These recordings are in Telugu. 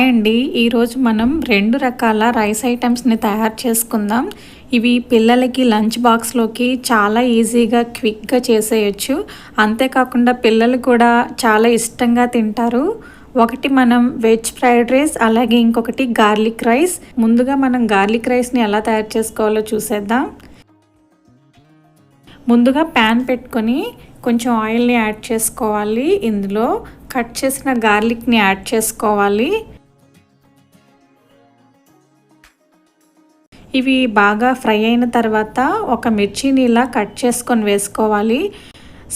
హాయ్ అండి ఈరోజు మనం రెండు రకాల రైస్ ఐటమ్స్ని తయారు చేసుకుందాం. ఇవి పిల్లలకి లంచ్ బాక్స్లోకి చాలా ఈజీగా క్విక్గా చేసేయచ్చు. అంతేకాకుండా పిల్లలు కూడా చాలా ఇష్టంగా తింటారు. ఒకటి మనం వెజ్ ఫ్రైడ్ రైస్ అలాగే ఇంకొకటి గార్లిక్ రైస్. ముందుగా మనం గార్లిక్ రైస్ని ఎలా తయారు చేసుకోవాలో చూసేద్దాం. ముందుగా ప్యాన్ పెట్టుకొని కొంచెం ఆయిల్ని యాడ్ చేసుకోవాలి. ఇందులో కట్ చేసిన గార్లిక్ని యాడ్ చేసుకోవాలి. ఇవి బాగా ఫ్రై అయిన తర్వాత ఒక మిర్చిని ఇలా కట్ చేసుకొని వేసుకోవాలి.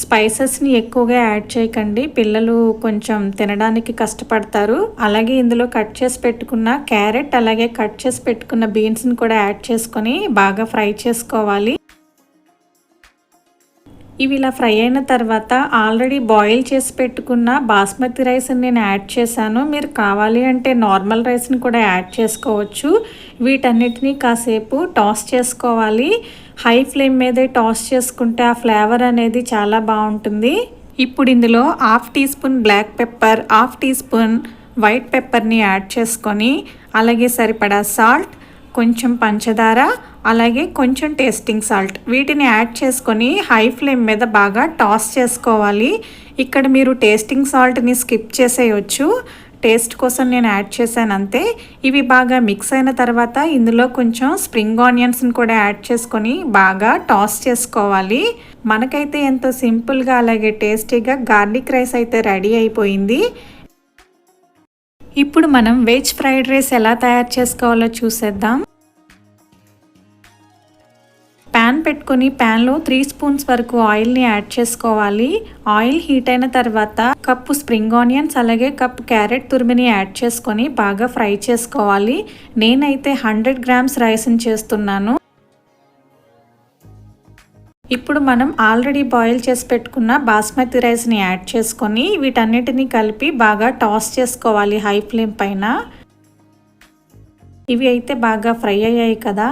స్పైసెస్ని ఎక్కువగా యాడ్ చేయకండి. పిల్లలు కొంచెం తినడానికి కష్టపడతారు. అలాగే ఇందులో కట్ చేసి పెట్టుకున్న క్యారెట్ అలాగే కట్ చేసి పెట్టుకున్న బీన్స్ని కూడా యాడ్ చేసుకొని బాగా ఫ్రై చేసుకోవాలి. ఇవి ఇలా ఫ్రై అయిన తర్వాత ఆల్రెడీ బాయిల్ చేసి పెట్టుకున్న బాస్మతి రైస్ని నేను యాడ్ చేశాను. మీరు కావాలి అంటే నార్మల్ రైస్ని కూడా యాడ్ చేసుకోవచ్చు. వీటన్నిటినీ కాసేపు టాస్ చేసుకోవాలి. హై ఫ్లేమ్ మీదే టాస్ చేసుకుంటే ఆ ఫ్లేవర్ అనేది చాలా బాగుంటుంది. ఇప్పుడు ఇందులో half teaspoon black pepper half teaspoon white పెప్పర్ని add చేసుకొని అలాగే సరిపడా సాల్ట్ కొంచెం పంచదార అలాగే కొంచెం టేస్టింగ్ సాల్ట్. వీటిని యాడ్ చేసుకొని హై ఫ్లేమ్ మీద బాగా టాస్ చేసుకోవాలి. ఇక్కడ మీరు టేస్టింగ్ సాల్ట్ని స్కిప్ చేసేయచ్చు. టేస్ట్ కోసం నేను యాడ్ చేశాను అంతే. ఇవి బాగా మిక్స్ అయిన తర్వాత ఇందులో కొంచెం స్ప్రింగ్ ఆనియన్స్ని కూడా యాడ్ చేసుకొని బాగా టాస్ చేసుకోవాలి. మనకైతే ఎంతో సింపుల్గా అలాగే టేస్టీగా గార్లిక్ రైస్ అయితే రెడీ అయిపోయింది. ఇప్పుడు మనం వెజ్ ఫ్రైడ్ రైస్ ఎలా తయారు చేసుకోవాలో చూసేద్దాం. పెట్టుకొని ప్యాన్లో త్రీ స్పూన్స్ వరకు ఆయిల్ని యాడ్ చేసుకోవాలి. ఆయిల్ హీట్ అయిన తర్వాత కప్పు స్ప్రింగ్ ఆనియన్స్ అలాగే కప్ క్యారెట్ తురిమిని యాడ్ చేసుకొని బాగా ఫ్రై చేసుకోవాలి. నేనైతే హండ్రెడ్ గ్రామ్స్ రైస్ని చేస్తున్నాను. ఇప్పుడు మనం ఆల్రెడీ బాయిల్ చేసి పెట్టుకున్న బాస్మతి రైస్ని యాడ్ చేసుకొని వీటన్నిటిని కలిపి బాగా టాస్ చేసుకోవాలి హై ఫ్లేమ్ పైన. ఇవి అయితే బాగా ఫ్రై అయ్యాయి కదా.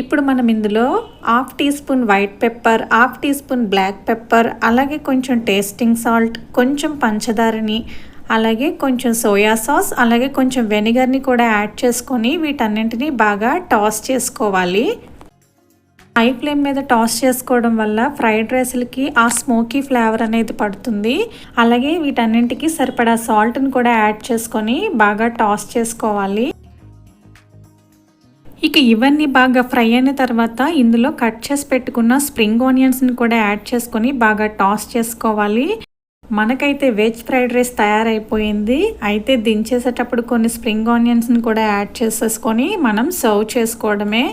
ఇప్పుడు మనం ఇందులో half teaspoon white pepper half teaspoon black pepper అలాగే కొంచెం టేస్టింగ్ సాల్ట్ కొంచెం పంచదారని అలాగే కొంచెం సోయా సాస్ అలాగే కొంచెం వెనిగర్ని కూడా యాడ్ చేసుకొని వీటన్నింటినీ బాగా టాస్ చేసుకోవాలి. హై ఫ్లేమ్ మీద టాస్ చేసుకోవడం వల్ల ఫ్రైడ్ రైస్లకి ఆ స్మోకీ ఫ్లేవర్ అనేది పడుతుంది. అలాగే వీటన్నింటికి సరిపడా సాల్ట్ని కూడా యాడ్ చేసుకొని బాగా టాస్ చేసుకోవాలి. ఇక ఇవన్నీ బాగా ఫ్రై అయిన తర్వాత ఇందులో కట్ చేసి పెట్టుకున్న స్ప్రింగ్ ఆనియన్స్ని కూడా యాడ్ చేసుకొని బాగా టాస్ చేసుకోవాలి. మనకైతే వెజ్ ఫ్రైడ్ రైస్ తయారైపోయింది. అయితే దించేసేటప్పుడు కొన్ని స్ప్రింగ్ ఆనియన్స్ని కూడా యాడ్ చేసేసుకొని మనం సర్వ్ చేసుకోవడమే.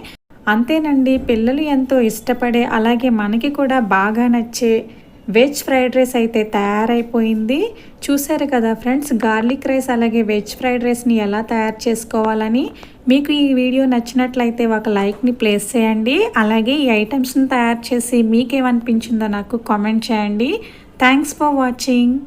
అంతేనండి పిల్లలు ఎంతో ఇష్టపడే అలాగే మనకి కూడా బాగా నచ్చే వెజ్ ఫ్రైడ్ రైస్ అయితే తయారైపోయింది. చూసారు కదా ఫ్రెండ్స్ గార్లిక్ రైస్ అలాగే వెజ్ ఫ్రైడ్ రైస్ని ఎలా తయారు చేసుకోవాలని. మీకు ఈ వీడియో నచ్చినట్లయితే ఒక లైక్ని ప్లేస్ చేయండి. అలాగే ఈ ఐటమ్స్ని తయారు చేసి మీకేమనిపించిందో నాకు కామెంట్ చేయండి. Thanks for watching.